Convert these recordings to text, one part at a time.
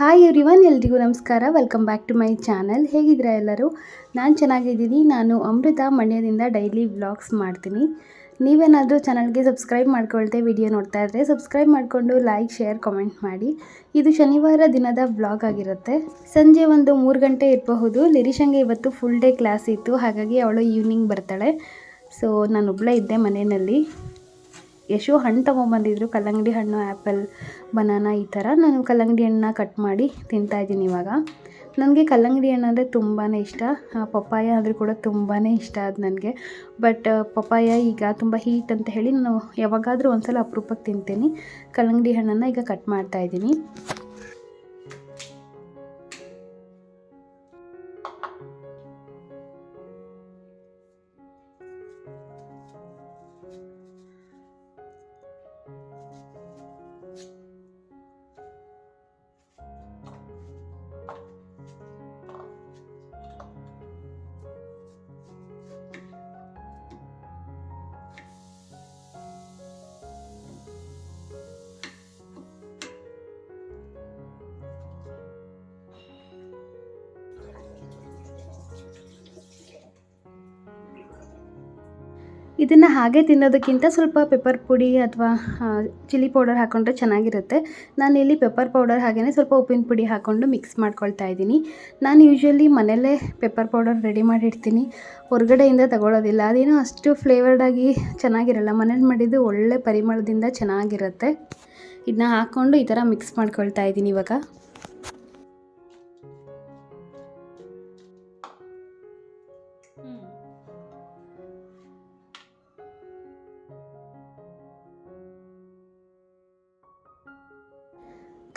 Hi everyone ಎಲ್ರಿಗೂ ನಮಸ್ಕಾರ. Welcome back to my channel ಹೇಗಿದ್ದೀರಾ ಎಲ್ಲರೂ? ನಾನು ಚೆನ್ನಾಗಿದ್ದೀನಿ. ನಾನು ಅಮೃತ ಮಂಡ್ಯದಿಂದ ಡೈಲಿ ವ್ಲಾಗ್ಸ್ ಮಾಡ್ತೀನಿ. ನೀವೇನಾದರೂ ಚಾನಲ್ಗೆ ಸಬ್ಸ್ಕ್ರೈಬ್ ಮಾಡ್ಕೊಳ್ತೆ ವಿಡಿಯೋ ನೋಡ್ತಾ ಇದ್ದರೆ ಸಬ್ಸ್ಕ್ರೈಬ್ ಮಾಡಿಕೊಂಡು ಲೈಕ್ ಶೇರ್ ಕಮೆಂಟ್ ಮಾಡಿ. ಇದು ಶನಿವಾರ ದಿನದ ವ್ಲಾಗ್ ಆಗಿರುತ್ತೆ. ಸಂಜೆ ಒಂದು ಮೂರು ಗಂಟೆ ಇರಬಹುದು. ಲಿರಿಶಂಗೆ ಇವತ್ತು ಫುಲ್ ಡೇ ಕ್ಲಾಸ್ ಇತ್ತು. ಹಾಗಾಗಿ ಅವಳು ಈವ್ನಿಂಗ್ ಬರ್ತಾಳೆ. ಸೊ ನಾನು ಒಬ್ಬಳೇ ಇದ್ದೆ ಮನೆಯಲ್ಲಿ. ಯಶು ಹಣ್ಣು ತೊಗೊಂಬಂದಿದ್ರು. ಕಲ್ಲಂಗಡಿ ಹಣ್ಣು ಆ್ಯಪಲ್ ಬನಾನಾ ಈ ಥರ ನಾನು ಕಲ್ಲಂಗಡಿ ಹಣ್ಣನ್ನ ಕಟ್ ಮಾಡಿ ತಿಂತಾ ಇದ್ದೀನಿ ಇವಾಗ. ನನಗೆ ಕಲ್ಲಂಗಡಿ ಹಣ್ಣು ಅಂದರೆ ತುಂಬಾ ಇಷ್ಟ. ಪಪ್ಪಾಯ ಅಂದರೆ ಕೂಡ ತುಂಬಾ ಇಷ್ಟ ಅದು ನನಗೆ. ಬಟ್ ಪಪ್ಪಾಯ ಈಗ ತುಂಬ ಹೀಟ್ ಅಂತ ಹೇಳಿ ನಾನು ಯಾವಾಗಾದರೂ ಒಂದ್ಸಲ ಅಪರೂಪಕ್ಕೆ ತಿಂತೀನಿ. ಕಲ್ಲಂಗಡಿ ಹಣ್ಣನ್ನು ಈಗ ಕಟ್ ಮಾಡ್ತಾ ಇದನ್ನು ಹಾಗೆ ತಿನ್ನೋದಕ್ಕಿಂತ ಸ್ವಲ್ಪ ಪೆಪ್ಪರ್ ಪುಡಿ ಅಥವಾ ಚಿಲ್ಲಿ ಪೌಡರ್ ಹಾಕ್ಕೊಂಡ್ರೆ ಚೆನ್ನಾಗಿರುತ್ತೆ. ನಾನು ಇಲ್ಲಿ ಪೆಪ್ಪರ್ ಪೌಡರ್ ಹಾಗೆಯೇ ಸ್ವಲ್ಪ ಉಪ್ಪಿನ ಪುಡಿ ಹಾಕ್ಕೊಂಡು ಮಿಕ್ಸ್ ಮಾಡ್ಕೊಳ್ತಾ ಇದ್ದೀನಿ. ನಾನು ಯೂಶ್ವಲಿ ಮನೆಯಲ್ಲೇ ಪೆಪ್ಪರ್ ಪೌಡರ್ ರೆಡಿ ಮಾಡಿರ್ತೀನಿ ಹೊರಗಡೆಯಿಂದ ತಗೊಳ್ಳೋದಿಲ್ಲ ಅದೇನೋ ಅಷ್ಟು ಫ್ಲೇವರ್ಡಾಗಿ ಚೆನ್ನಾಗಿರಲ್ಲ. ಮನೇಲಿ ಮಾಡಿದ್ದು ಒಳ್ಳೆ ಪರಿಮಳದಿಂದ ಚೆನ್ನಾಗಿರುತ್ತೆ. ಇದನ್ನ ಹಾಕ್ಕೊಂಡು ಈ ಥರ ಮಿಕ್ಸ್ ಮಾಡ್ಕೊಳ್ತಾ ಇದ್ದೀನಿ ಇವಾಗ.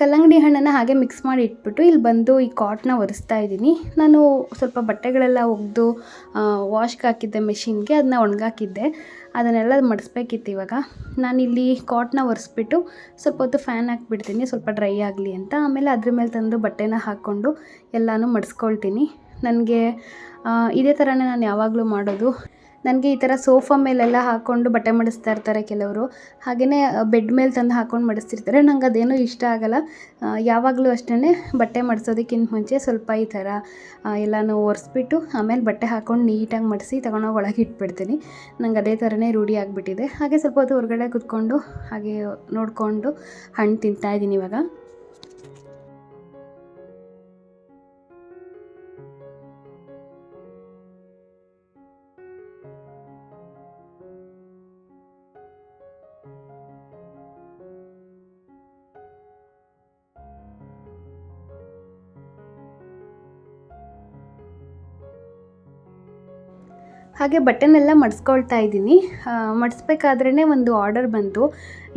ಕಲ್ಲಂಗಡಿ ಹಣ್ಣನ್ನು ಹಾಗೆ ಮಿಕ್ಸ್ ಮಾಡಿ ಇಟ್ಬಿಟ್ಟು ಇಲ್ಲಿ ಬಂದು ಈ ಕಾಟ್ನ ಒರೆಸ್ತಾ ಇದ್ದೀನಿ. ನಾನು ಸ್ವಲ್ಪ ಬಟ್ಟೆಗಳೆಲ್ಲ ಒಗೆದು ವಾಶ್ಗೆ ಹಾಕಿದ್ದೆ ಮೆಷಿನ್ಗೆ ಅದನ್ನ ಒಣಗಾಕಿದ್ದೆ. ಅದನ್ನೆಲ್ಲ ಮಡಿಸ್ಬೇಕಿತ್ತು ಇವಾಗ. ನಾನಿಲ್ಲಿ ಕಾಟ್ನ ಒರೆಸ್ಬಿಟ್ಟು ಸ್ವಲ್ಪ ಹೊತ್ತು ಫ್ಯಾನ್ ಹಾಕ್ಬಿಡ್ತೀನಿ, ಸ್ವಲ್ಪ ಡ್ರೈ ಆಗಲಿ ಅಂತ. ಆಮೇಲೆ ಅದ್ರ ಮೇಲೆ ತಂದು ಬಟ್ಟೆನ ಹಾಕ್ಕೊಂಡು ಎಲ್ಲನೂ ಮಡಿಸ್ಕೊಳ್ತೀನಿ. ನನಗೆ ಇದೇ ಥರನೇ ನಾನು ಯಾವಾಗಲೂ ಮಾಡೋದು. ನನಗೆ ಈ ಥರ ಸೋಫಾ ಮೇಲೆಲ್ಲ ಹಾಕ್ಕೊಂಡು ಬಟ್ಟೆ ಮಡಿಸ್ತಾ ಇರ್ತಾರೆ ಕೆಲವರು. ಹಾಗೆಯೇ ಬೆಡ್ ಮೇಲೆ ತಂದು ಹಾಕ್ಕೊಂಡು ಮಡಿಸ್ತಿರ್ತಾರೆ. ನಂಗೆ ಅದೇನೂ ಇಷ್ಟ ಆಗಲ್ಲ. ಯಾವಾಗಲೂ ಅಷ್ಟೇ ಬಟ್ಟೆ ಮಡಿಸೋದಕ್ಕಿಂತ ಮುಂಚೆ ಸ್ವಲ್ಪ ಈ ಥರ ಎಲ್ಲನೂ ಒರೆಸ್ಬಿಟ್ಟು ಆಮೇಲೆ ಬಟ್ಟೆ ಹಾಕ್ಕೊಂಡು ನೀಟಾಗಿ ಮಡಿಸಿ ತಗೊಂಡೋಗಿ ಒಳಗೆ ಇಟ್ಬಿಡ್ತೀನಿ. ನಂಗೆ ಅದೇ ಥರನೇ ರೂಢಿ ಆಗಿಬಿಟ್ಟಿದೆ. ಹಾಗೆ ಸ್ವಲ್ಪ ಹೊತ್ತು ಹೊರಗಡೆ ಕುತ್ಕೊಂಡು ಹಾಗೆ ನೋಡಿಕೊಂಡು ಹಣ್ಣು ತಿಂತಾ ಇದ್ದೀನಿ ಇವಾಗ. ಹಾಗೆ ಬಟ್ಟೆನೆಲ್ಲ ಮಡಿಸ್ಕೊಳ್ತಾ ಇದ್ದೀನಿ. ಮಡಿಸ್ಬೇಕಾದ್ರೇ ಒಂದು ಆರ್ಡರ್ ಬಂತು.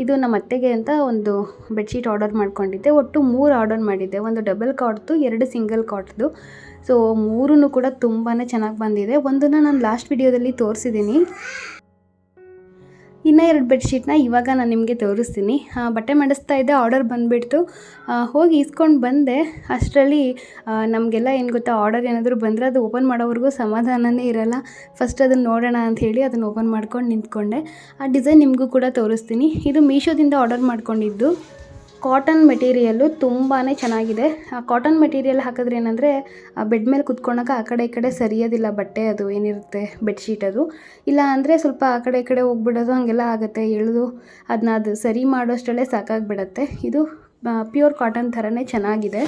ಇದು ನಮ್ಮ ಅತ್ತೆಗೆ ಅಂತ ಒಂದು ಬೆಡ್ಶೀಟ್ ಆರ್ಡರ್ ಮಾಡ್ಕೊಂಡಿದ್ದೆ. ಒಟ್ಟು ಮೂರು ಆರ್ಡರ್ ಮಾಡಿದ್ದೆ. ಒಂದು ಡಬಲ್ ಕಾಟ್ದು, ಎರಡು ಸಿಂಗಲ್ ಕಾಟ್ದು. ಸೊ ಮೂರೂ ಕೂಡ ತುಂಬಾ ಚೆನ್ನಾಗಿ ಬಂದಿದೆ. ಒಂದನ್ನು ನಾನು ಲಾಸ್ಟ್ ವಿಡಿಯೋದಲ್ಲಿ ತೋರಿಸಿದ್ದೀನಿ. ಇನ್ನೂ ಎರಡು ಬೆಡ್ಶೀಟ್ನ ಇವಾಗ ನಾನು ನಿಮಗೆ ತೋರಿಸ್ತೀನಿ. ಬಟ್ಟೆ ಮಡಿಸ್ತಾ ಇದ್ದೆ ಆರ್ಡರ್ ಬಂದುಬಿಡ್ತು. ಹೋಗಿ ಇಸ್ಕೊಂಡು ಬಂದೆ. ಅಷ್ಟರಲ್ಲಿ ನಮಗೆಲ್ಲ ಏನು ಗೊತ್ತಾ ಆರ್ಡರ್ ಏನಾದರೂ ಬಂದರೆ ಅದು ಓಪನ್ ಮಾಡೋವರೆಗೂ ಸಮಾಧಾನವೇ ಇರಲ್ಲ. ಫಸ್ಟ್ ಅದನ್ನು ನೋಡೋಣ ಅಂತ ಹೇಳಿ ಅದನ್ನು ಓಪನ್ ಮಾಡ್ಕೊಂಡು ನಿಂತ್ಕೊಂಡೆ. ಆ ಡಿಸೈನ್ ನಿಮಗೂ ಕೂಡ ತೋರಿಸ್ತೀನಿ. ಇದು ಮೀಶೋದಿಂದ ಆರ್ಡರ್ ಮಾಡ್ಕೊಂಡಿದ್ದು. ಕಾಟನ್ ಮೆಟೀರಿಯಲ್ಲು ತುಂಬಾ ಚೆನ್ನಾಗಿದೆ. ಆ ಕಾಟನ್ ಮೆಟೀರಿಯಲ್ ಹಾಕಿದ್ರೆ ಏನಂದರೆ ಬೆಡ್ ಮೇಲೆ ಕುತ್ಕೊಳಕ್ಕೆ ಆ ಕಡೆ ಈ ಕಡೆ ಸರಿಯೋದಿಲ್ಲ ಬಟ್ಟೆ ಅದು ಏನಿರುತ್ತೆ ಬೆಡ್ಶೀಟ್ ಅದು. ಇಲ್ಲ ಅಂದರೆ ಸ್ವಲ್ಪ ಆ ಕಡೆ ಈ ಕಡೆ ಹೋಗ್ಬಿಡೋದು, ಹಾಗೆಲ್ಲ ಆಗುತ್ತೆ. ಎಳೆದು ಅದನ್ನ ಅದು ಸರಿ ಮಾಡೋಷ್ಟರಲ್ಲೇ ಸಾಕಾಗಿಬಿಡತ್ತೆ. ಇದು ಪ್ಯೂರ್ ಕಾಟನ್ ಥರನೇ ಚೆನ್ನಾಗಿದೆ.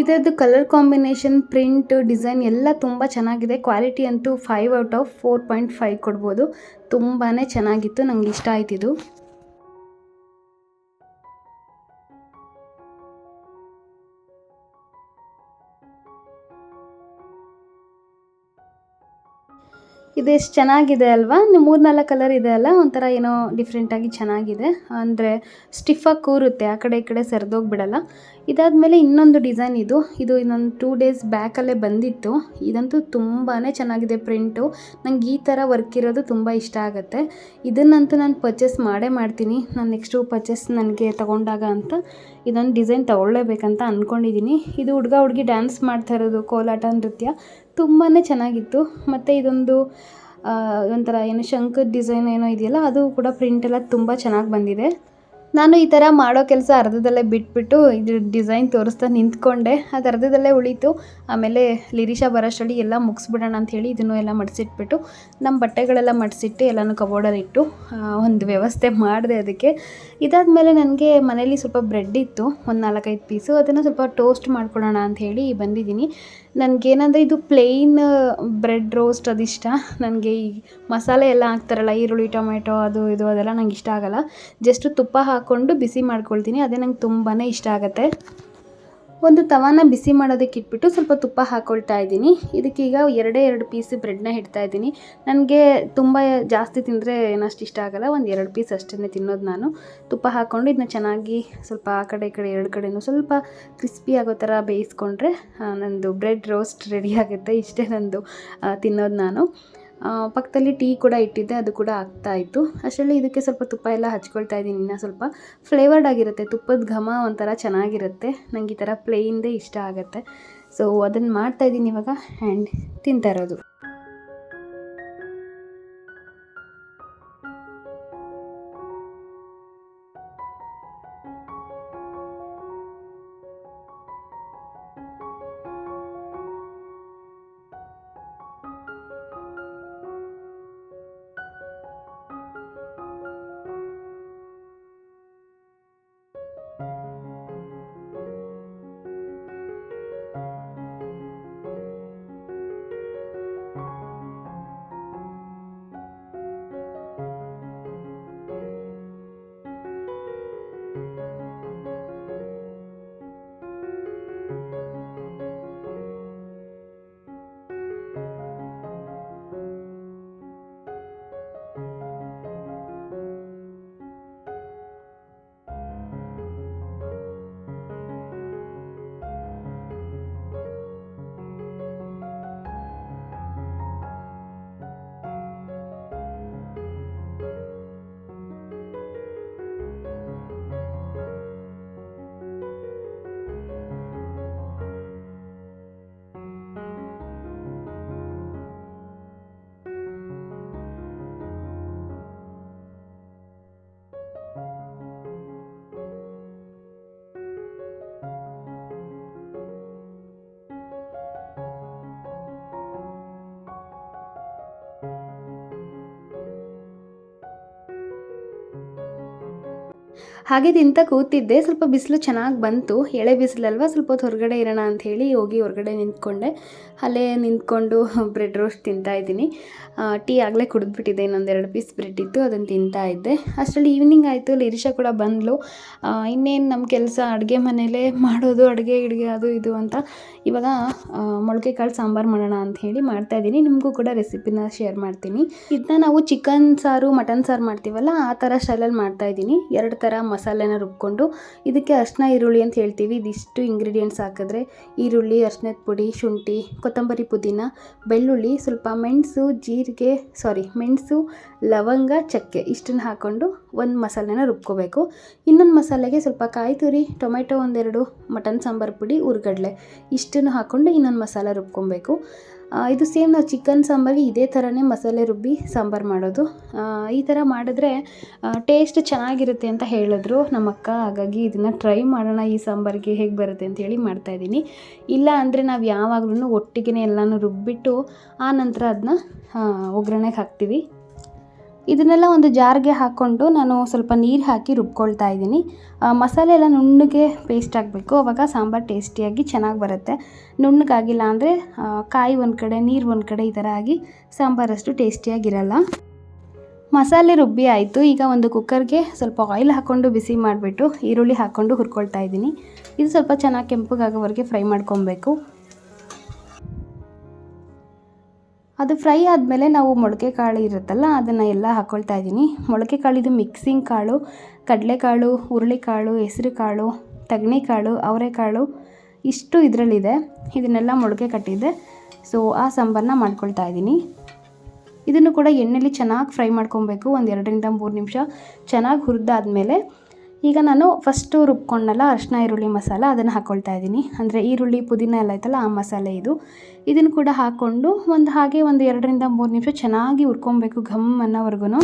ಇದರದ್ದು ಕಲರ್ ಕಾಂಬಿನೇಷನ್ ಪ್ರಿಂಟ್ ಡಿಸೈನ್ ಎಲ್ಲ ತುಂಬ ಚೆನ್ನಾಗಿದೆ. ಕ್ವಾಲಿಟಿ ಅಂತೂ five out of four point five ಕೊಡ್ಬೋದು. ತುಂಬಾ ಚೆನ್ನಾಗಿತ್ತು. ನಂಗೆ ಇಷ್ಟ ಆಯ್ತಿದು ಇದು ಎಷ್ಟು ಚೆನ್ನಾಗಿದೆ ಅಲ್ವಾ? ಮೂರು ನಾಲ್ಕು ಕಲರ್ ಇದೆ ಅಲ್ಲ? ಒಂಥರ ಏನೋ ಡಿಫ್ರೆಂಟಾಗಿ ಚೆನ್ನಾಗಿದೆ. ಅಂದರೆ ಸ್ಟಿಫಾಗಿ ಕೂರುತ್ತೆ. ಆ ಕಡೆ ಈ ಕಡೆ ಸರಿದೋಗ್ಬಿಡಲ್ಲ. ಇದಾದಮೇಲೆ ಇನ್ನೊಂದು ಡಿಸೈನ್ ಇದು. ಇದು ಇನ್ನೊಂದು ಟೂ ಡೇಸ್ ಬ್ಯಾಕಲ್ಲೇ ಬಂದಿತ್ತು. ಇದಂತೂ ತುಂಬಾ ಚೆನ್ನಾಗಿದೆ ಪ್ರಿಂಟು ನಂಗೆ ಈ ಥರ ವರ್ಕ್ ಇರೋದು ತುಂಬ ಇಷ್ಟ ಆಗುತ್ತೆ. ಇದನ್ನಂತೂ ನಾನು ಪರ್ಚೇಸ್ ಮಾಡೇ ಮಾಡ್ತೀನಿ. ನಾನು ನೆಕ್ಸ್ಟು ಪರ್ಚೇಸ್ ನನಗೆ ತಗೊಂಡಾಗ ಅಂತ ಇದೊಂದು ಡಿಸೈನ್ ತೊಗೊಳ್ಳೇಬೇಕಂತ ಅಂದ್ಕೊಂಡಿದ್ದೀನಿ ಇದು ಹುಡುಗ ಹುಡುಗಿ ಡ್ಯಾನ್ಸ್ ಮಾಡ್ತಾ ಇರೋದು ಕೋಲಾಟ ನೃತ್ಯ. ತುಂಬಾ ಚೆನ್ನಾಗಿತ್ತು. ಮತ್ತು ಇದೊಂದು ಒಂಥರ ಏನು ಶಂಖದ ಡಿಸೈನ್ ಏನೋ ಇದೆಯಲ್ಲ, ಅದು ಕೂಡ ಪ್ರಿಂಟ್ ಎಲ್ಲ ತುಂಬ ಚೆನ್ನಾಗಿ ಬಂದಿದೆ. ನಾನು ಈ ಥರ ಮಾಡೋ ಕೆಲಸ ಅರ್ಧದಲ್ಲೇ ಬಿಟ್ಬಿಟ್ಟು ಇದು ಡಿಸೈನ್ ತೋರಿಸ್ತಾ ನಿಂತ್ಕೊಂಡೆ. ಅದು ಅರ್ಧದಲ್ಲೇ ಉಳೀತು. ಆಮೇಲೆ ಲಿರಿಷಾ ಬರೋಷ್ಟರಲ್ಲಿ ಎಲ್ಲ ಮುಗಿಸ್ಬಿಡೋಣ ಅಂಥೇಳಿ ಇದನ್ನು ಎಲ್ಲ ಮಡಿಸಿಟ್ಬಿಟ್ಟು, ನಮ್ಮ ಬಟ್ಟೆಗಳೆಲ್ಲ ಮಡಿಸಿಟ್ಟು ಎಲ್ಲನೂ ಕಬೋರ್ಡಲ್ಲಿ ಇಟ್ಟು ಒಂದು ವ್ಯವಸ್ಥೆ ಮಾಡಿದೆ ಅದಕ್ಕೆ. ಇದಾದ ಮೇಲೆ ನನಗೆ ಮನೇಲಿ ಸ್ವಲ್ಪ ಬ್ರೆಡ್ ಇತ್ತು, ಒಂದು ನಾಲ್ಕೈದು ಪೀಸು. ಅದನ್ನು ಸ್ವಲ್ಪ ಟೋಸ್ಟ್ ಮಾಡ್ಕೊಳ್ಳೋಣ ಅಂಥೇಳಿ ಬಂದಿದ್ದೀನಿ. ನನಗೇನಂದರೆ ಇದು ಪ್ಲೇನ್ ಬ್ರೆಡ್ ರೋಸ್ಟ್ ಅದಿಷ್ಟ. ನನಗೆ ಈ ಮಸಾಲೆ ಎಲ್ಲ ಹಾಕ್ತಾರಲ್ಲ, ಈರುಳ್ಳಿ ಟೊಮೆಟೊ ಅದು ಇದು ಅದೆಲ್ಲ ನಂಗೆ ಇಷ್ಟ ಆಗಲ್ಲ. ಜಸ್ಟ್ ತುಪ್ಪ ಹಾಕ್ಕೊಂಡು ಬಿಸಿ ಮಾಡ್ಕೊಳ್ತೀನಿ, ಅದೇ ನಂಗೆ ತುಂಬಾ ಇಷ್ಟ ಆಗುತ್ತೆ. ಒಂದು ತವಾನ ಬಿಸಿ ಮಾಡೋದಕ್ಕೆ ಇಟ್ಬಿಟ್ಟು ಸ್ವಲ್ಪ ತುಪ್ಪ ಹಾಕ್ಕೊಳ್ತಾ ಇದ್ದೀನಿ. ಇದಕ್ಕೀಗ ಎರಡೇ ಎರಡು ಪೀಸ್ ಬ್ರೆಡ್ನ ಇಡ್ತಾ ಇದ್ದೀನಿ. ನನಗೆ ತುಂಬ ಜಾಸ್ತಿ ತಿಂದರೆ ಏನಷ್ಟು ಇಷ್ಟ ಆಗಲ್ಲ. ಒಂದು ಎರಡು ಪೀಸ್ ಅಷ್ಟೇ ತಿನ್ನೋದು ನಾನು. ತುಪ್ಪ ಹಾಕ್ಕೊಂಡು ಇದನ್ನ ಚೆನ್ನಾಗಿ ಸ್ವಲ್ಪ ಆ ಕಡೆ ಈ ಕಡೆ ಎರಡು ಕಡೆನೂ ಸ್ವಲ್ಪ ಕ್ರಿಸ್ಪಿ ಆಗೋ ಥರ ಬೇಯಿಸ್ಕೊಂಡ್ರೆ ನನ್ನದು ನಂದು ಬ್ರೆಡ್ ರೋಸ್ಟ್ ರೆಡಿ ಆಗುತ್ತೆ. ಇಷ್ಟೇ ನಂದು ತಿನ್ನೋದು ನಾನು. ಪಕ್ಕದಲ್ಲಿ ಟೀ ಕೂಡ ಇಟ್ಟಿದ್ದೆ, ಅದು ಕೂಡ ಆಗ್ತಾ ಇತ್ತು. ಅಷ್ಟರಲ್ಲಿ ಇದಕ್ಕೆ ಸ್ವಲ್ಪ ತುಪ್ಪ ಎಲ್ಲ ಹಚ್ಕೊಳ್ತಾ ಇದ್ದೀನಿ. ಇನ್ನೂ ಸ್ವಲ್ಪ ಫ್ಲೇವರ್ಡ್ ಆಗಿರುತ್ತೆ. ತುಪ್ಪದ ಘಮ ಒಂಥರ ಚೆನ್ನಾಗಿರುತ್ತೆ. ನಂಗೆ ಈ ಥರ ಪ್ಲೇಯಿಂದೇ ಇಷ್ಟ ಆಗುತ್ತೆ. ಸೊ ಅದನ್ನು ಮಾಡ್ತಾ ಇದ್ದೀನಿ ಇವಾಗ ಆ್ಯಂಡ್ ತಿಂತಾ ಇರೋದು. ಹಾಗೆ ತಿಂತ ಕೂತಿದ್ದೆ, ಸ್ವಲ್ಪ ಬಿಸಿಲು ಚೆನ್ನಾಗಿ ಬಂತು. ಎಳೆ ಬಿಸಿಲಲ್ವ, ಸ್ವಲ್ಪ ಹೊತ್ತು ಹೊರಗಡೆ ಇರೋಣ ಅಂತ ಹೇಳಿ ಹೋಗಿ ಹೊರಗಡೆ ನಿಂತ್ಕೊಂಡೆ. ಅಲ್ಲೇ ನಿಂತ್ಕೊಂಡು ಬ್ರೆಡ್ ರೋಸ್ಟ್ ತಿಂತಾ ಇದ್ದೀನಿ. ಟೀ ಆಗಲೇ ಕುಡಿದ್ಬಿಟ್ಟಿದ್ದೆ ಇನ್ನೊಂದೆರಡು ಪೀಸ್ ಬ್ರೆಡ್ ಇತ್ತು ಅದನ್ನು ತಿಂತಾ ಇದ್ದೆ. ಅಷ್ಟರಲ್ಲಿ ಈವ್ನಿಂಗ್ ಆಯಿತು ಲಿರಿಷಾ ಕೂಡ ಬಂದಳು ಇನ್ನೇನು ನಮ್ಮ ಕೆಲಸ, ಅಡುಗೆ ಮನೇಲೇ ಮಾಡೋದು, ಅಡುಗೆ, ಗಿಡಿಗೆ, ಅದು, ಇದು ಅಂತ. ಇವಾಗ ಮೊಳಕೆ ಕಾಳು ಸಾಂಬಾರು ಮಾಡೋಣ ಅಂತ ಹೇಳಿ ಮಾಡ್ತಾ ಇದ್ದೀನಿ. ನಿಮಗೂ ಕೂಡ ರೆಸಿಪಿನ ಶೇರ್ ಮಾಡ್ತೀನಿ. ಇದನ್ನ ನಾವು ಚಿಕನ್ ಸಾರು, ಮಟನ್ ಸಾರು ಮಾಡ್ತೀವಲ್ಲ, ಆ ಥರ ಸ್ಟೈಲಲ್ಲಿ ಮಾಡ್ತಾ ಇದ್ದೀನಿ. ಎರಡು ಥರ ಮಸಾಲೆನ ರುಬ್ಕೊಂಡು ಇದಕ್ಕೆ ಅರಿಶಿನ ಈರುಳ್ಳಿ ಅಂತ ಹೇಳ್ತೀವಿ. ಇದಿಷ್ಟು ಇಂಗ್ರೀಡಿಯೆಂಟ್ಸ್ ಹಾಕಿದ್ರೆ ಈರುಳ್ಳಿ ಅರಿಶಿನದ ಪುಡಿ, ಶುಂಠಿ, ಕೊತ್ತಂಬರಿ ಪುದೀನ, ಬೆಳ್ಳುಳ್ಳಿ, ಸ್ವಲ್ಪ ಮೆಣಸು, ಜೀರಿಗೆ ಸಾರಿ ಮೆಣಸು, ಲವಂಗ, ಚಕ್ಕೆ ಇಷ್ಟನ್ನು ಹಾಕ್ಕೊಂಡು ಒಂದು ಮಸಾಲೆನ ರುಬ್ಕೋಬೇಕು. ಇನ್ನೊಂದು ಮಸಾಲೆಗೆ ಸ್ವಲ್ಪ ಕಾಯಿ ತುರಿ, ಟೊಮೆಟೊ ಒಂದೆರಡು, ಮಟನ್ ಸಾಂಬಾರು ಪುಡಿ, ಉರ್ಗಡ್ಲೆ ಇಷ್ಟನ್ನು ಹಾಕ್ಕೊಂಡು ಇನ್ನೊಂದು ಮಸಾಲೆ ರುಬ್ಕೊಬೇಕು. ಇದು ಸೇಮ್ ನಾವು ಚಿಕನ್ ಸಾಂಬಾರಿಗೆ ಇದೇ ಥರನೇ ಮಸಾಲೆ ರುಬ್ಬಿ ಸಾಂಬಾರು ಮಾಡೋದು. ಈ ಥರ ಮಾಡಿದ್ರೆ ಟೇಸ್ಟ್ ಚೆನ್ನಾಗಿರುತ್ತೆ ಅಂತ ಹೇಳಿದ್ರು ನಮ್ಮ ಅಕ್ಕ. ಹಾಗಾಗಿ ಇದನ್ನು ಟ್ರೈ ಮಾಡೋಣ, ಈ ಸಾಂಬಾರಿಗೆ ಹೇಗೆ ಬರುತ್ತೆ ಅಂತೇಳಿ ಮಾಡ್ತಾಯಿದ್ದೀನಿ ಇಲ್ಲ ಅಂದರೆ ನಾವು ಯಾವಾಗಲೂ ಒಟ್ಟಿಗೆ ಎಲ್ಲನೂ ರುಬ್ಬಿಟ್ಟು, ಆ ನಂತರ ಅದನ್ನ ಒಗ್ಗರಣೆಗೆ ಹಾಕ್ತೀವಿ. ಇದನ್ನೆಲ್ಲ ಒಂದು ಜಾರ್ಗೆ ಹಾಕ್ಕೊಂಡು ನಾನು ಸ್ವಲ್ಪ ನೀರು ಹಾಕಿ ರುಬ್ಕೊಳ್ತಾ ಇದ್ದೀನಿ. ಮಸಾಲೆ ಎಲ್ಲ ನುಣ್ಣಗೆ ಪೇಸ್ಟ್ ಆಗಬೇಕು. ಅವಾಗ ಸಾಂಬಾರು ಟೇಸ್ಟಿಯಾಗಿ ಚೆನ್ನಾಗಿ ಬರುತ್ತೆ. ನುಣ್ಣಗಾಗಿಲ್ಲ ಅಂದರೆ ಕಾಯಿ ಒಂದು ಕಡೆ, ನೀರು ಒಂದು ಕಡೆ ಈ ಥರ ಆಗಿ ಸಾಂಬಾರಷ್ಟು ಟೇಸ್ಟಿಯಾಗಿರಲ್ಲ ಮಸಾಲೆ ರುಬ್ಬಿ ಆಯಿತು. ಈಗ ಒಂದು ಕುಕ್ಕರ್ಗೆ ಸ್ವಲ್ಪ ಆಯಿಲ್ ಹಾಕ್ಕೊಂಡು ಬಿಸಿ ಮಾಡಿಬಿಟ್ಟು ಈರುಳ್ಳಿ ಹಾಕ್ಕೊಂಡು ಹುರ್ಕೊಳ್ತಾ ಇದ್ದೀನಿ. ಇದು ಸ್ವಲ್ಪ ಚೆನ್ನಾಗಿ ಕೆಂಪಗಾಗೋವರೆಗೆ ಫ್ರೈ ಮಾಡ್ಕೊಬೇಕು. ಅದು ಫ್ರೈ ಆದಮೇಲೆ ನಾವು ಮೊಳಕೆ ಕಾಳು ಇರುತ್ತಲ್ಲ, ಅದನ್ನು ಎಲ್ಲ ಹಾಕ್ಕೊಳ್ತಾ ಇದ್ದೀನಿ. ಮೊಳಕೆ ಕಾಳಿದು ಮಿಕ್ಸಿಂಗ್ ಕಾಳು ಕಡಲೆಕಾಳು ಹುರುಳಿಕಾಳು ಹೆಸರು ಕಾಳು ಕಾಳು ಅವರೆಕಾಳು ಇಷ್ಟು ಇದರಲ್ಲಿದೆ. ಇದನ್ನೆಲ್ಲ ಮೊಳಕೆ ಕಟ್ಟಿದೆ ಸೊ ಆ ಸಾಂಬಾರನ್ನ ಮಾಡ್ಕೊಳ್ತಾ ಇದ್ದೀನಿ. ಇದನ್ನು ಕೂಡ ಎಣ್ಣೆಲಿ ಚೆನ್ನಾಗಿ ಫ್ರೈ ಮಾಡ್ಕೊಬೇಕು, ಒಂದು ಎರಡರಿಂದ ಮೂರು ನಿಮಿಷ. ಚೆನ್ನಾಗಿ ಹುರಿದಾದ್ಮೇಲೆ ಈಗ ನಾನು ಫಸ್ಟು ರುಬ್ಕೊಂಡಲ್ಲ ಅರಿಶಿನ, ಈರುಳ್ಳಿ ಮಸಾಲ ಅದನ್ನು ಹಾಕ್ಕೊಳ್ತಾ ಇದ್ದೀನಿ. ಅಂದರೆ ಈರುಳ್ಳಿ, ಪುದೀನ ಎಲ್ಲ ಐತಲ್ಲ, ಆ ಮಸಾಲೆ ಇದು. ಇದನ್ನು ಕೂಡ ಹಾಕ್ಕೊಂಡು ಒಂದು ಹಾಗೆ ಒಂದು ಎರಡರಿಂದ ಮೂರು ನಿಮಿಷ ಚೆನ್ನಾಗಿ ಹುರ್ಕೊಬೇಕು ಘಮ್ ಅನ್ನೋವರೆಗೂ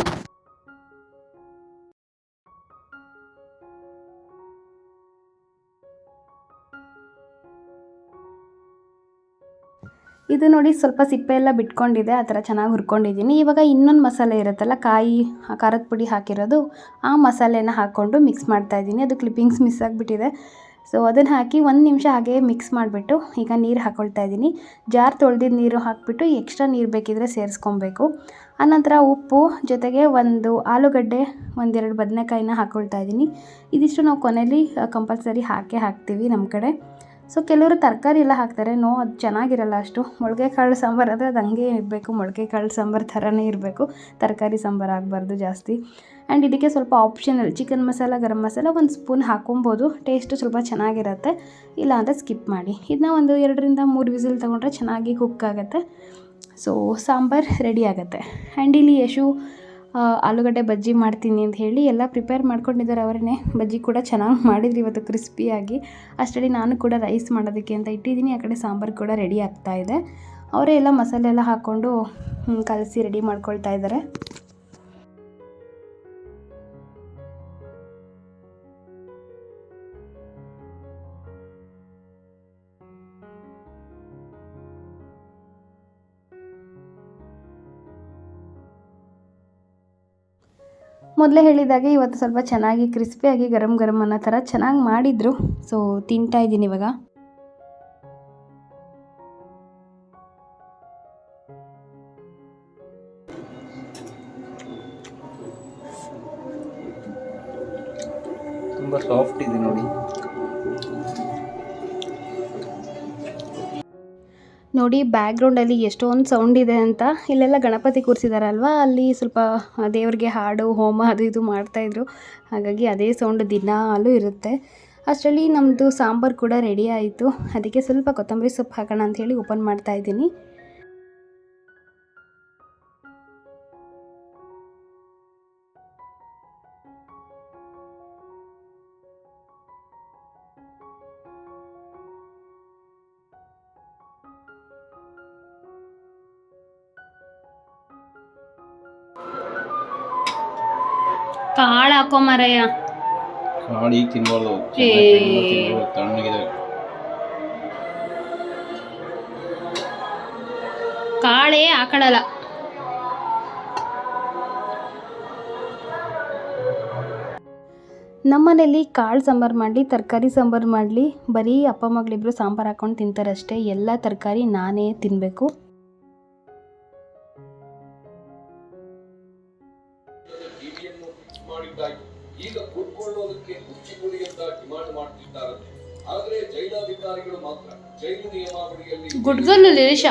ಇದು ನೋಡಿ ಸ್ವಲ್ಪ ಸಿಪ್ಪೆ ಎಲ್ಲ ಬಿಟ್ಕೊಂಡಿದೆ, ಆ ಥರ ಚೆನ್ನಾಗಿ ಹುರ್ಕೊಂಡಿದ್ದೀನಿ. ಇವಾಗ ಇನ್ನೊಂದು ಮಸಾಲೆ ಇರುತ್ತಲ್ಲ, ಕಾಯಿ ಖಾರದ ಪುಡಿ ಹಾಕಿರೋದು, ಆ ಮಸಾಲೆನ ಹಾಕ್ಕೊಂಡು ಮಿಕ್ಸ್ ಮಾಡ್ತಾ ಇದ್ದೀನಿ. ಅದು ಕ್ಲಿಪ್ಪಿಂಗ್ಸ್ ಮಿಸ್ ಆಗಿಬಿಟ್ಟಿದೆ. ಸೊ ಅದನ್ನು ಹಾಕಿ ಒಂದು ನಿಮಿಷ ಹಾಗೆ ಮಿಕ್ಸ್ ಮಾಡಿಬಿಟ್ಟು ಈಗ ನೀರು ಹಾಕ್ಕೊಳ್ತಾ ಇದ್ದೀನಿ. ಜಾರ್ ತೊಳೆದಿದ್ದ ನೀರು ಹಾಕಿಬಿಟ್ಟು ಎಕ್ಸ್ಟ್ರಾ ನೀರು ಬೇಕಿದ್ರೆ ಸೇರಿಸ್ಕೊಬೇಕು. ಆನಂತರ ಉಪ್ಪು, ಜೊತೆಗೆ ಒಂದು ಆಲೂಗಡ್ಡೆ, ಒಂದೆರಡು ಬದನೆಕಾಯಿನ ಹಾಕ್ಕೊಳ್ತಾ ಇದ್ದೀನಿ. ಇದಿಷ್ಟು ನಾವು ಕೊನೆಯಲ್ಲಿ ಕಂಪಲ್ಸರಿ ಹಾಕೇ ಹಾಕ್ತೀವಿ ನಮ್ಮ ಕಡೆ. ಸೊ ಕೆಲವರು ತರಕಾರಿ ಎಲ್ಲ ಹಾಕ್ತಾರೆ. ನೋ, ಅದು ಚೆನ್ನಾಗಿರಲ್ಲ ಅಷ್ಟು. ಮೊಳಕೆ ಕಾಳು ಸಾಂಬಾರು ಅಂದರೆ ಅದು ಹಂಗೆ ಇರಬೇಕು. ಮೊಳಕೆ ಕಾಳು ಸಾಂಬಾರು ಥರನೇ ಇರಬೇಕು. ತರಕಾರಿ ಸಾಂಬಾರು ಆಗಬಾರ್ದು ಜಾಸ್ತಿ. ಆ್ಯಂಡ್ ಇದಕ್ಕೆ ಸ್ವಲ್ಪ ಆಪ್ಷನಲ್ ಚಿಕನ್ ಮಸಾಲ, ಗರಂ ಮಸಾಲ ಒಂದು ಸ್ಪೂನ್ ಹಾಕೊಬೋದು ಟೇಸ್ಟು ಸ್ವಲ್ಪ ಚೆನ್ನಾಗಿರುತ್ತೆ. ಇಲ್ಲ ಅಂದರೆ ಸ್ಕಿಪ್ ಮಾಡಿ. ಇದನ್ನ ಒಂದು ಎರಡರಿಂದ ಮೂರು ವಿಸಿಲ್ ತೊಗೊಂಡ್ರೆ ಚೆನ್ನಾಗಿ ಕುಕ್ ಆಗುತ್ತೆ. ಸೊ ಸಾಂಬಾರು ರೆಡಿ ಆಗುತ್ತೆ. ಆ್ಯಂಡ್ ಇಲ್ಲಿ ಯಶು ಆಲೂಗಡ್ಡೆ ಬಜ್ಜಿ ಮಾಡ್ತೀನಿ ಅಂತ ಹೇಳಿ ಎಲ್ಲ ಪ್ರಿಪೇರ್ ಮಾಡ್ಕೊಂಡಿದ್ದಾರೆ ಅವರೇ. ಬಜ್ಜಿ ಕೂಡ ಚೆನ್ನಾಗಿ ಮಾಡಿದ್ರು ಇವತ್ತು ಕ್ರಿಸ್ಪಿಯಾಗಿ ಅಷ್ಟರಲ್ಲಿ ನಾನು ಕೂಡ ರೈಸ್ ಮಾಡೋದಕ್ಕೆ ಅಂತ ಇಟ್ಟಿದ್ದೀನಿ. ಆ ಕಡೆ ಸಾಂಬಾರು ಕೂಡ ರೆಡಿ ಆಗ್ತಾ ಇದೆ. ಅವರೇ ಎಲ್ಲ ಮಸಾಲೆ ಎಲ್ಲ ಹಾಕ್ಕೊಂಡು ಕಲಸಿ ರೆಡಿ ಮಾಡ್ಕೊಳ್ತಾ ಇದ್ದಾರೆ. ಮೊದಲೇ ಹೇಳಿದಾಗೆ ಇವತ್ತು ಸ್ವಲ್ಪ ಚೆನ್ನಾಗಿ ಕ್ರಿಸ್ಪಿಯಾಗಿ ಗರಂ ಗರಂ ಅನ್ನೋ ಥರ ಚೆನ್ನಾಗಿ ಮಾಡಿದರು. ಸೊ ತಿಂತಾ ಇದ್ದೀನಿ ಇವಾಗ. ತುಂಬ ಸಾಫ್ಟ್ ಇದೆ ನೋಡಿ. ನೋಡಿ ಬ್ಯಾಕ್ಗ್ರೌಂಡಲ್ಲಿ ಎಷ್ಟೊಂದು ಸೌಂಡ್ ಇದೆ ಅಂತ. ಇಲ್ಲೆಲ್ಲ ಗಣಪತಿ ಕೂರಿಸಿದಾರಲ್ವ? ಅಲ್ಲಿ ಸ್ವಲ್ಪ ದೇವ್ರಿಗೆ ಹಾಡು, ಹೋಮ ಅದು ಇದು ಮಾಡ್ತಾಯಿದ್ರು ಹಾಗಾಗಿ ಅದೇ ಸೌಂಡ್ ದಿನಾಲೂ ಇರುತ್ತೆ. ಅಷ್ಟರಲ್ಲಿ ನಮ್ಮದು ಸಾಂಬಾರು ಕೂಡ ರೆಡಿ ಆಯಿತು. ಅದಕ್ಕೆ ಸ್ವಲ್ಪ ಕೊತ್ತಂಬರಿ ಸೊಪ್ಪು ಹಾಕೋಣ ಅಂಥೇಳಿ ಓಪನ್ ಮಾಡ್ತಾ ಕಾಳು ಹಾಕೋ ಮರಯ್ಯ ಕಾಳು ಈಗ ತಿನ್ಬಾರ್ದು. ತಣ್ಣಗಿದೆ. ಕಾಳೇ ನಮ್ಮ ನಮ್ಮನೇಲಿ ಕಾಳು ಸಾಂಬಾರು ಮಾಡಲಿ ತರಕಾರಿ ಸಾಂಬಾರು ಮಾಡಲಿ ಬರೀ ಅಪ್ಪ ಮಗಳಿಬ್ರು ಸಾಂಬಾರು ಹಾಕ್ಕೊಂಡು ತಿಂತಾರಷ್ಟೇ ಎಲ್ಲ ತರಕಾರಿ ನಾನೇ ತಿನ್ನಬೇಕು ಮಾತ್ರ ಜೈಲು ನಿಯಮಾವಳಿಯಲ್ಲಿ ಗುಡ್ಗಲ್ಲು ಲಿರಿಷ.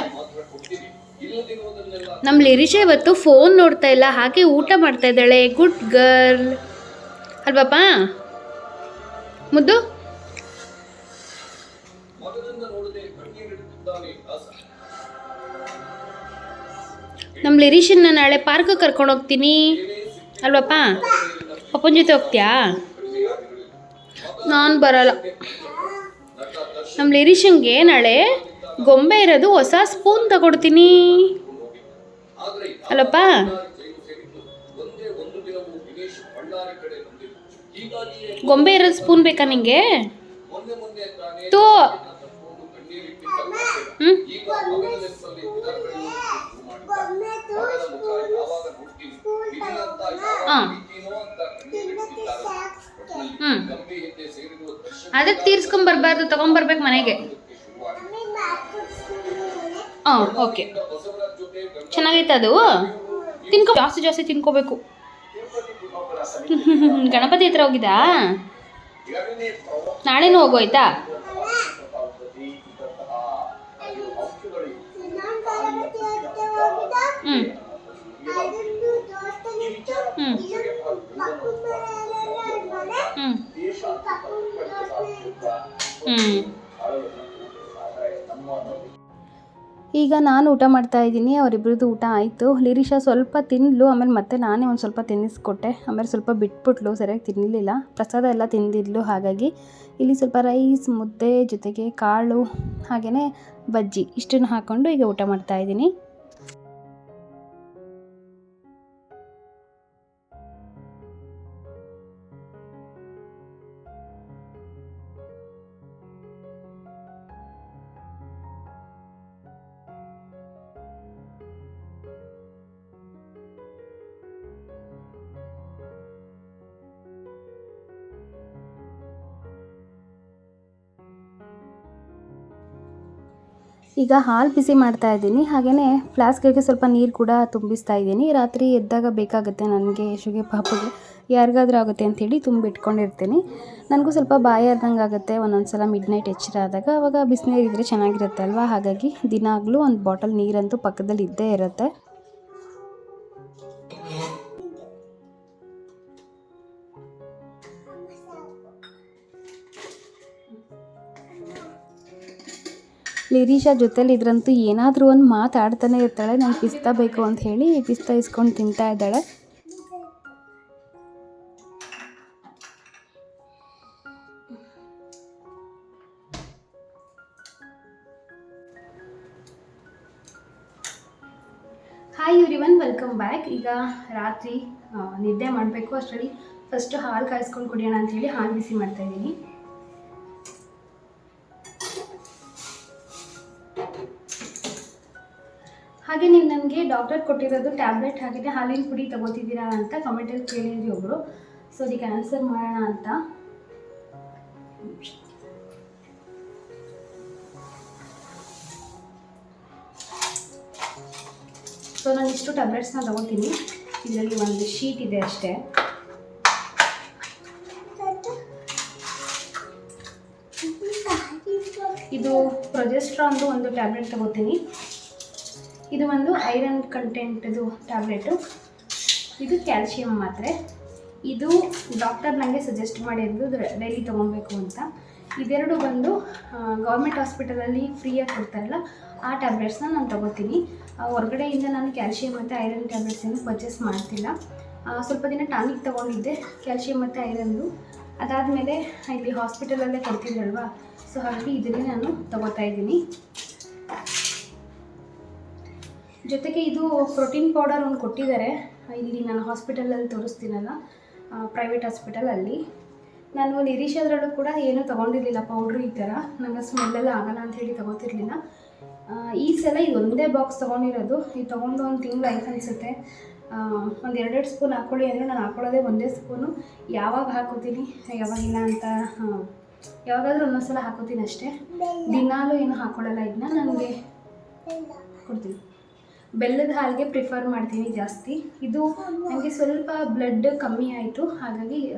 ನಮ್ಮ ಲಿರಿಷ ಇವತ್ತು ಫೋನ್ ನೋಡ್ತಾ ಇಲ್ಲ ಹಾಗೆ ಊಟ ಮಾಡ್ತಾ ಇದ್ದಾಳೆ. ಗುಡ್ ಗರ್ಲ್ ಅಲ್ವಪ್ಪ? ಮುದ್ದು? ನಮ್ಮ ಲಿರಿಷನ್ನ ನಾಳೆ ಪಾರ್ಕ್ ಕರ್ಕೊಂಡು ಹೋಗ್ತೀನಿ. ಅಲ್ವಪ್ಪ? ಅಪ್ಪನ ಜೊತೆ ಹೋಗ್ತೀಯಾ? ನಾನು ಬರಲ್ಲ. ನಮ್ಮ ಲಿರಿಶಂಗೆ ನಾಳೆ ಗೊಂಬೆ ಇರೋದು ಹೊಸ ಸ್ಪೂನ್ ತಗೊಡ್ತೀನಿ. ಅಲ್ಲಪ್ಪ? ಗೊಂಬೆ ಇರೋದು ಸ್ಪೂನ್ ಬೇಕಾ ನಿಂಗೆ? ತೋ. ಹ್ಞೂ ಹಾ. ಹ್ಞೂ ಅದಕ್ಕೆ ತೀರ್ಸ್ಕೊಂಬರ್ಬಾರ್ದು ತೊಗೊಂಬರ್ಬೇಕು ಮನೆಗೆ. ಹಾಂ, ಓಕೆ. ಚೆನ್ನಾಗೈತೆ ಅದು. ತಿನ್ಕೊ ಜಾಸ್ತಿ ಜಾಸ್ತಿ ತಿನ್ಕೋಬೇಕು. ಗಣಪತಿ ಹತ್ರ ಹೋಗಿದ್ದಾ ನಾಳೆನೂ ಹೋಗೋಯ್ತಾ ಈಗ ನಾನು ಊಟ ಮಾಡ್ತಾ ಇದ್ದೀನಿ ಅವರಿಬ್ಬರದ್ದು ಊಟ ಆಯಿತು. ಲಿರಿಷಾ ಸ್ವಲ್ಪ ತಿಂದ್ಲು ಆಮೇಲೆ ಮತ್ತೆ ನಾನೇ ಒಂದು ಸ್ವಲ್ಪ ತಿನ್ನಿಸ್ಕೊಟ್ಟೆ. ಆಮೇಲೆ ಸ್ವಲ್ಪ ಬಿಟ್ಬಿಟ್ಲು, ಸರಿಯಾಗಿ ತಿನ್ನಲಿಲ್ಲ ಪ್ರಸಾದ ಎಲ್ಲ ತಿಂದಿದ್ಲು, ಹಾಗಾಗಿ ಇಲ್ಲಿ ಸ್ವಲ್ಪ ರೈಸ್, ಮುದ್ದೆ ಜೊತೆಗೆ ಕಾಳು ಹಾಗೆಯೇ ಬಜ್ಜಿ, ಇಷ್ಟನ್ನು ಹಾಕ್ಕೊಂಡು ಈಗ ಊಟ ಮಾಡ್ತಾ ಇದ್ದೀನಿ. ಈಗ ಹಾಲು ಬಿಸಿ ಮಾಡ್ತಾ ಇದ್ದೀನಿ. ಹಾಗೆಯೇ ಫ್ಲಾಸ್ಕ್ಗೆ ಸ್ವಲ್ಪ ನೀರು ಕೂಡ ತುಂಬಿಸ್ತಾ ಇದ್ದೀನಿ. ರಾತ್ರಿ ಎದ್ದಾಗ ಬೇಕಾಗುತ್ತೆ ನನಗೆ ಯಶುಗೆ ಪಾಪಗೆ. ಯಾರಿಗಾದ್ರೂ ಆಗುತ್ತೆ ಅಂಥೇಳಿ ತುಂಬಿಟ್ಕೊಂಡಿರ್ತೀನಿ. ನನಗೂ ಸ್ವಲ್ಪ ಬಾಯಿ ಆದಂಗೆ ಆಗುತ್ತೆ. ಒಂದೊಂದು ಸಲ ಮಿಡ್ ನೈಟ್ ಎಚ್ಚರ ಆದಾಗ. ಆವಾಗ ಬಿಸಿನೀರು ಇದ್ದರೆ ಚೆನ್ನಾಗಿರುತ್ತೆ ಅಲ್ವಾ? ಹಾಗಾಗಿ ದಿನಾಗಲೂ ಒಂದು ಬಾಟಲ್ ನೀರಂತೂ ಪಕ್ಕದಲ್ಲಿ ಇದ್ದೇ ಇರುತ್ತೆ. ಲಿರೀಶಾ ಜೊತೇಲಿ ಇದ್ರಂತೂ ಏನಾದರೂ ಒಂದು ಮಾತಾಡ್ತಾನೆ ಇರ್ತಾಳೆ, ನಂಗೆ ಪಿಸ್ತಾ ಬೇಕು ಅಂತ ಹೇಳಿ ಪಿಸ್ತಾ ಇಸ್ಕೊಂಡು ತಿಂತಾ ಇದ್ದಾಳೆ. Hi everyone welcome back ಈಗ ರಾತ್ರಿ ನಿದ್ದೆ ಮಾಡಬೇಕು ಅಷ್ಟರಲ್ಲಿ ಫಸ್ಟು ಹಾಲು ಕಾಯಿಸ್ಕೊಂಡು ಕುಡಿಯೋಣ ಅಂಥೇಳಿ ಹಾಲು ಬಿಸಿ ಮಾಡ್ತಾ ಹಾಗೆ ನೀವು ನನಗೆ ಡಾಕ್ಟರ್ ಕೊಟ್ಟಿರೋದು ಟ್ಯಾಬ್ಲೆಟ್ ಹಾಗಿದೆ ಹಾಲಿನ ಪುಡಿ ತಗೋತಿದ್ದೀರಾ ಅಂತ ಕಮೆಂಟಲ್ಲಿ ಕೇಳಿದ್ರಿ ಒಬ್ಬರು ಸೊ ಅದಕ್ಕೆ ಆನ್ಸರ್ ಮಾಡೋಣ ಅಂತ. ಸೊ ನಾನು ಇಷ್ಟು ಟ್ಯಾಬ್ಲೆಟ್ಸ್ನ ತಗೋತೀನಿ. ಇದರಲ್ಲಿ ಒಂದು ಶೀಟ್ ಇದೆ ಅಷ್ಟೇ. ಇದು ಪ್ರೊಜೆಸ್ಟ್ರಾನ್ದು ಒಂದು ಟ್ಯಾಬ್ಲೆಟ್ ತಗೋತೀನಿ. ಇದು ಒಂದು ಐರನ್ ಕಂಟೆಂಟ್ದು ಟ್ಯಾಬ್ಲೆಟು ಇದು ಕ್ಯಾಲ್ಶಿಯಂ ಮಾತ್ರೆ. ಇದು ಡಾಕ್ಟರ್ ನನಗೆ ಸಜೆಸ್ಟ್ ಮಾಡಿದ್ದು ಡೈಲಿ ತೊಗೊಬೇಕು ಅಂತ. ಇದೆರಡು ಬಂದು ಗೌರ್ಮೆಂಟ್ ಹಾಸ್ಪಿಟಲಲ್ಲಿ ಫ್ರೀಯಾಗಿ ಕೊಡ್ತಾರಲ್ಲ, ಆ ಟ್ಯಾಬ್ಲೆಟ್ಸ್ನ ನಾನು ತೊಗೋತೀನಿ. ಹೊರಗಡೆಯಿಂದ ನಾನು ಕ್ಯಾಲ್ಶಿಯಂ ಮತ್ತು ಐರನ್ ಟ್ಯಾಬ್ಲೆಟ್ಸ್ ಏನು ಪರ್ಚೇಸ್ ಮಾಡ್ತಿಲ್ಲ. ಸ್ವಲ್ಪ ದಿನ ಟಾನಿಕ್ ತೊಗೊಂಡಿದ್ದೆ ಕ್ಯಾಲ್ಶಿಯಂ ಮತ್ತು ಐರನ್ದು ಅದಾದಮೇಲೆ ಇಲ್ಲಿ ಹಾಸ್ಪಿಟಲಲ್ಲೇ ಕೊಡ್ತಿದ್ದಲ್ವಾ ಸೊ ಹಾಗಾಗಿ ಇದನ್ನೇ ನಾನು ತಗೋತಾ ಇದ್ದೀನಿ. ಜೊತೆಗೆ ಇದು ಪ್ರೋಟೀನ್ ಪೌಡರ್ ಒಂದು ಕೊಟ್ಟಿದ್ದಾರೆ. ಇಲ್ಲಿ ನಾನು ಹಾಸ್ಪಿಟಲಲ್ಲಿ ತೋರಿಸ್ತೀನಲ್ಲ ಪ್ರೈವೇಟ್ ಹಾಸ್ಪಿಟಲಲ್ಲಿ ನಾನು ನಿರೀಶದ್ರಲ್ಲೂ ಕೂಡ ಏನೂ ತೊಗೊಂಡಿರಲಿಲ್ಲ ಪೌಡ್ರು ಈ ಥರ ನನಗೆ ಸ್ಮೆಲ್ಲೆಲ್ಲ ಆಗಲ್ಲ ಅಂತ ಹೇಳಿ ತೊಗೋತಿರ್ಲಿಲ್ಲ. ಈ ಸಲ ಇದು ಒಂದೇ ಬಾಕ್ಸ್ ತೊಗೊಂಡಿರೋದು. ಇದು ತೊಗೊಂಡು ಒಂದು ತಿಂಗಳು ಆಯ್ತು ಅನಿಸುತ್ತೆ. ಒಂದು ಎರಡೆರಡು ಸ್ಪೂನ್ ಹಾಕ್ಕೊಳ್ಳಿ ಅಂದರೆ ನಾನು ಹಾಕ್ಕೊಳ್ಳೋದೇ ಒಂದೇ ಸ್ಪೂನು ಯಾವಾಗ ಹಾಕೋತೀನಿ ಯಾವಾಗಿಲ್ಲ ಅಂತ ಯಾವಾಗಾದರೂ ಒಂದೊಂದು ಸಲ ಹಾಕೋತೀನಿ ಅಷ್ಟೇ. ದಿನಾಲೂ ಏನು ಹಾಕ್ಕೊಳ್ಳಲ್ಲ ಇದನ್ನ ನನಗೆ ಕೊಡ್ತೀನಿ. ಬೆಲ್ಲದ ಹಾಲಿಗೆ ಪ್ರಿಫರ್ ಮಾಡ್ತೀನಿ ಜಾಸ್ತಿ. ಇದು ನನಗೆ ಸ್ವಲ್ಪ ಬ್ಲಡ್ ಕಮ್ಮಿ ಆಯಿತು ಹಾಗಾಗಿ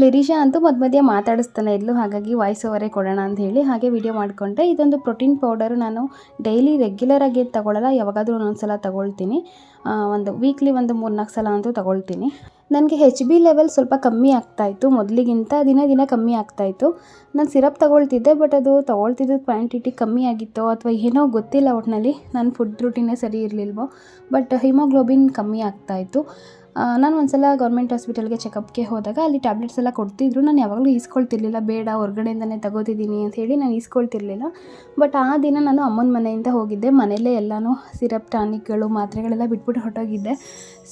ಲಿರೀಶಾ ಅಂತೂ ಮಧ್ಯ ಮಧ್ಯೆ ಮಾತಾಡಿಸ್ತಾನೆ ಇದ್ಲು, ಹಾಗಾಗಿ ವಾಯ್ಸ್ ಓವರೇ ಕೊಡೋಣ ಅಂತ ಹೇಳಿ ಹಾಗೆ ವಿಡಿಯೋ ಮಾಡಿಕೊಂಡೆ ಇದೊಂದು ಪ್ರೋಟೀನ್ ಪೌಡರ್ ನಾನು ಡೈಲಿ ರೆಗ್ಯುಲರಾಗಿ ತಗೊಳ್ಳಲ್ಲ, ಯಾವಾಗಾದರೂ ಒಂದೊಂದು ಸಲ ತಗೊಳ್ತೀನಿ ಒಂದು ವೀಕ್ಲಿ ಒಂದು ಮೂರ್ನಾಲ್ಕು ಸಲ ಅಂತೂ ತಗೊಳ್ತೀನಿ. ನನಗೆ ಹೆಚ್ ಬಿ ಲೆವೆಲ್ ಸ್ವಲ್ಪ ಕಮ್ಮಿ ಆಗ್ತಾಯಿತ್ತು ಮೊದಲಿಗಿಂತ ದಿನ ದಿನ ಕಮ್ಮಿ ಆಗ್ತಾಯಿತ್ತು ನಾನು ಸಿರಪ್ ತಗೊಳ್ತಿದ್ದೆ ಬಟ್ ಅದು ತಗೊಳ್ತಿದ್ದ ಕ್ವಾಂಟಿಟಿ ಕಮ್ಮಿ ಆಗಿತ್ತೋ ಅಥವಾ ಏನೋ ಗೊತ್ತಿಲ್ಲ ಒಟ್ಟಿನಲ್ಲಿ ನನ್ನ ಫುಡ್ ರೂಟೀನೇ ಸರಿ ಇರಲಿಲ್ವೋ ಬಟ್ ಹಿಮೋಗ್ಲೋಬಿನ್ ಕಮ್ಮಿ ಆಗ್ತಾಯಿತ್ತು ನಾನು ಒಂದ್ಸಲ ಗೌರ್ಮೆಂಟ್ ಹಾಸ್ಪಿಟಲ್ಗೆ ಚೆಕಪ್ಗೆ ಹೋದಾಗ ಅಲ್ಲಿ ಟ್ಯಾಬ್ಲೆಟ್ಸ್ ಎಲ್ಲ ಕೊಡ್ತಿದ್ರು. ನಾನು ಯಾವಾಗಲೂ ಈಸ್ಕೊಳ್ತಿರ್ಲಿಲ್ಲ. ಬೇಡ ಹೊರ್ಗಡೆಯಿಂದಲೇ ತಗೋತಿದ್ದೀನಿ ಅಂತ ಹೇಳಿ ನಾನು ಈಸ್ಕೊಳ್ತಿರ್ಲಿಲ್ಲ. ಬಟ್ ಆ ದಿನ ನಾನು ಅಮ್ಮನ ಮನೆಯಿಂದ ಹೋಗಿದ್ದೆ. ಮನೆಯಲ್ಲೇ ಎಲ್ಲನೂ ಸಿರಪ್ ಟಾನಿಕ್ಗಳು ಮಾತ್ರೆಗಳೆಲ್ಲ ಬಿಟ್ಬಿಟ್ಟು ಹೊರಟೋಗಿದ್ದೆ.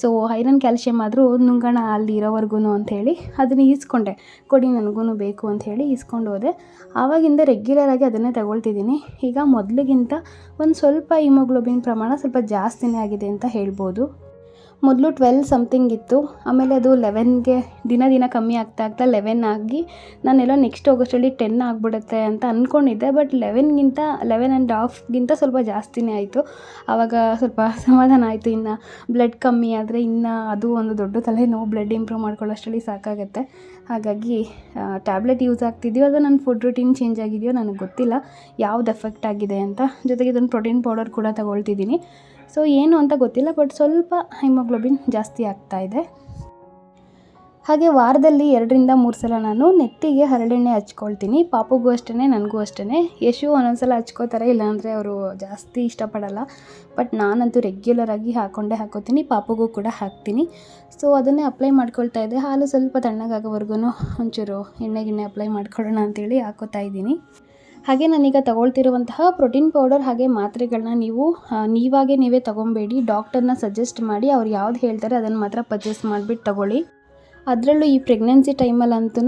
ಸೊ ಐರನ್ ಕ್ಯಾಲ್ಶಿಯಮ್ ಆದರೂ ನುಂಗಣ ಅಲ್ಲಿ ಇರೋವರೆಗೂ ಅಂಥೇಳಿ ಅದನ್ನು ಈಸ್ಕೊಂಡೆ. ಕೊಡಿ ನನಗೂ ಬೇಕು ಅಂತ ಹೇಳಿ ಈಸ್ಕೊಂಡು ಹೋದೆ. ಆವಾಗಿಂದ ರೆಗ್ಯುಲರಾಗಿ ಅದನ್ನೇ ತಗೊಳ್ತಿದ್ದೀನಿ. ಈಗ ಮೊದಲಿಗಿಂತ ಒಂದು ಸ್ವಲ್ಪ ಹಿಮೋಗ್ಲೋಬಿನ್ ಪ್ರಮಾಣ ಸ್ವಲ್ಪ ಜಾಸ್ತಿನೇ ಆಗಿದೆ ಅಂತ ಹೇಳ್ಬೋದು. ಮೊದಲು ಟ್ವೆಲ್ ಸಮಥಿಂಗ್ ಇತ್ತು. ಆಮೇಲೆ ಅದು ಲೆವೆನ್ಗೆ ದಿನ ದಿನ ಕಮ್ಮಿ ಆಗ್ತಾ ಆಗ್ತಾ ಲೆವೆನ್ ಆಗಿ ನಾನೆಲ್ಲೋ ನೆಕ್ಸ್ಟ್ ಹೋಗೋಷ್ಟರಲ್ಲಿ ಟೆನ್ ಆಗಿಬಿಡುತ್ತೆ ಅಂತ ಅಂದ್ಕೊಂಡಿದ್ದೆ ಬಟ್ ಲೆವೆನ್ಗಿಂತ ಲೆವೆನ್ ಆ್ಯಂಡ್ ಹಾಫ್ಗಿಂತ ಸ್ವಲ್ಪ ಜಾಸ್ತಿನೇ ಆಯಿತು. ಆವಾಗ ಸ್ವಲ್ಪ ಸಮಾಧಾನ ಆಯಿತು. ಇನ್ನು ಬ್ಲಡ್ ಕಮ್ಮಿ ಆದರೆ ಇನ್ನು ಅದು ಒಂದು ದೊಡ್ಡ ತಲೆನೋವು ಬ್ಲಡ್ ಇಂಪ್ರೂವ್ ಮಾಡ್ಕೊಳ್ಳೋಷ್ಟರಲ್ಲಿ ಸಾಕಾಗುತ್ತೆ. ಹಾಗಾಗಿ ಟ್ಯಾಬ್ಲೆಟ್ ಯೂಸ್ ಆಗ್ತಿದೆಯೋ ಅಥವಾ ನನ್ನ ಫುಡ್ ರೂಟೀನ್ ಚೇಂಜ್ ಆಗಿದೆಯೋ ನನಗೆ ಗೊತ್ತಿಲ್ಲ. ಯಾವ್ದು ಎಫೆಕ್ಟ್ ಆಗಿದೆ ಅಂತ. ಜೊತೆಗೆ ಇದೊಂದು ಪ್ರೋಟೀನ್ ಪೌಡರ್ ಕೂಡ ತಗೊಳ್ತಿದ್ದೀನಿ. ಸೊ ಏನು ಅಂತ ಗೊತ್ತಿಲ್ಲ ಬಟ್ ಸ್ವಲ್ಪ ಹಿಮೋಗ್ಲೋಬಿನ್ ಜಾಸ್ತಿ ಆಗ್ತಾ ಇದೆ. ಹಾಗೆ ವಾರದಲ್ಲಿ ಎರಡರಿಂದ ಮೂರು ಸಲ ನಾನು ನೆತ್ತಿಗೆ ಹರಳೆಣ್ಣೆ ಹಚ್ಕೊಳ್ತೀನಿ. ಪಾಪುಗೂ ಅಷ್ಟೇ ನನಗೂ ಅಷ್ಟೇ ಯಶು ಒಂದೊಂದ್ಸಲ ಹಚ್ಕೋತಾರೆ, ಇಲ್ಲಾಂದರೆ ಅವರು ಜಾಸ್ತಿ ಇಷ್ಟಪಡಲ್ಲ. ಬಟ್ ನಾನಂತೂ ರೆಗ್ಯುಲರಾಗಿ ಹಾಕ್ಕೊಂಡೇ ಹಾಕೋತೀನಿ, ಪಾಪುಗೂ ಕೂಡ ಹಾಕ್ತೀನಿ. ಸೊ ಅದನ್ನೇ ಅಪ್ಲೈ ಮಾಡ್ಕೊಳ್ತಾ ಇದ್ದೆ. ಹಾಲು ಸ್ವಲ್ಪ ತಣ್ಣಗಾಗೋವರೆಗೂ ಒಂಚೂರು ಎಣ್ಣೆ ಗಿಣ್ಣೆ ಅಪ್ಲೈ ಮಾಡ್ಕೊಳ್ಳೋಣ ಅಂತೇಳಿ ಹಾಕೋತಾ ಇದ್ದೀನಿ. ಹಾಗೆ ನಾನೀಗ ತಗೊಳ್ತಿರುವಂತಹ ಪ್ರೋಟೀನ್ ಪೌಡರ್ ಹಾಗೆ ಮಾತ್ರೆಗಳನ್ನ ನೀವು ನೀವಾಗೆ ನೀವೇ ತೊಗೊಬೇಡಿ. ಡಾಕ್ಟರ್ನ ಸಜೆಸ್ಟ್ ಮಾಡಿ ಅವ್ರು ಯಾವ್ದು ಹೇಳ್ತಾರೆ ಅದನ್ನು ಮಾತ್ರ ಪರ್ಚೇಸ್ ಮಾಡಿಬಿಟ್ಟು ತಗೊಳ್ಳಿ. ಅದರಲ್ಲೂ ಈ ಪ್ರೆಗ್ನೆನ್ಸಿ ಟೈಮಲ್ಲಂತೂ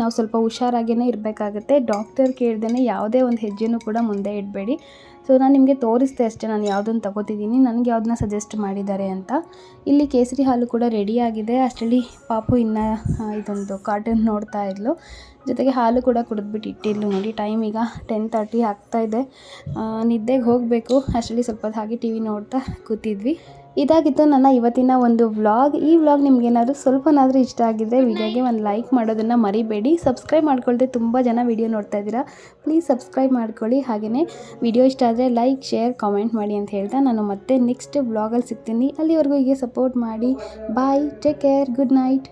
ನಾವು ಸ್ವಲ್ಪ ಹುಷಾರಾಗಿಯೇ ಇರಬೇಕಾಗತ್ತೆ. ಡಾಕ್ಟರ್ ಕೇಳ್ದೇ ಯಾವುದೇ ಒಂದು ಹೆಜ್ಜೆನೂ ಕೂಡ ಮುಂದೆ ಇಡಬೇಡಿ. ಸೊ ನಾನು ನಿಮಗೆ ತೋರಿಸ್ದೆ ಅಷ್ಟೇ, ನಾನು ಯಾವುದನ್ನು ತಗೋತಿದ್ದೀನಿ ನನಗೆ ಯಾವುದನ್ನ ಸಜೆಸ್ಟ್ ಮಾಡಿದ್ದಾರೆ ಅಂತ. ಇಲ್ಲಿ ಕೇಸರಿ ಹಾಲು ಕೂಡ ರೆಡಿಯಾಗಿದೆ ಅಷ್ಟರಲ್ಲಿ ಪಾಪು ಇನ್ನು ಇದೊಂದು ಕಾಟನ್ ನೋಡ್ತಾ ಇದ್ಲು. ಜೊತೆಗೆ ಹಾಲು ಕೂಡ ಕುಡಿದ್ಬಿಟ್ಟು ಇಟ್ಟಿದ್ಲು ನೋಡಿ ಟೈಮ್ ಈಗ ಟೆನ್ ತರ್ಟಿ ಆಗ್ತಾಯಿದೆ ನಿದ್ದೆಗೆ ಹೋಗಬೇಕು. ಅಷ್ಟರಲ್ಲಿ ಸ್ವಲ್ಪ ಹಾಗೆ ಟಿ ವಿ ನೋಡ್ತಾ ಕೂತಿದ್ವಿ. ಇದಾಗಿತ್ತು ನನ್ನ ಇವತ್ತಿನ ಒಂದು ವ್ಲಾಗ್. ಈ ವ್ಲಾಗ್ ನಿಮ್ಗೇನಾದರೂ ಸ್ವಲ್ಪನಾದರೂ ಇಷ್ಟ ಆಗಿದ್ದರೆ ವಿಡಿಯೋಗೆ ಒಂದು ಲೈಕ್ ಮಾಡೋದನ್ನು ಮರಿಬೇಡಿ. ಸಬ್ಸ್ಕ್ರೈಬ್ ಮಾಡ್ಕೊಳ್ದೆ ತುಂಬ ಜನ ವಿಡಿಯೋ ನೋಡ್ತಾ ಇದ್ದೀರಾ. ಪ್ಲೀಸ್ ಸಬ್ಸ್ಕ್ರೈಬ್ ಮಾಡ್ಕೊಳ್ಳಿ. ಹಾಗೆಯೇ ವಿಡಿಯೋ ಇಷ್ಟ ಆದರೆ ಲೈಕ್, ಶೇರ್, ಕಾಮೆಂಟ್ ಮಾಡಿ ಅಂತ ಹೇಳ್ತಾ ನಾನು ಮತ್ತೆ ನೆಕ್ಸ್ಟ್ ವ್ಲಾಗಲ್ಲಿ ಸಿಗ್ತೀನಿ. ಅಲ್ಲಿವರೆಗೂ ಹೀಗೆ ಸಪೋರ್ಟ್ ಮಾಡಿ. Bye, take care, good night.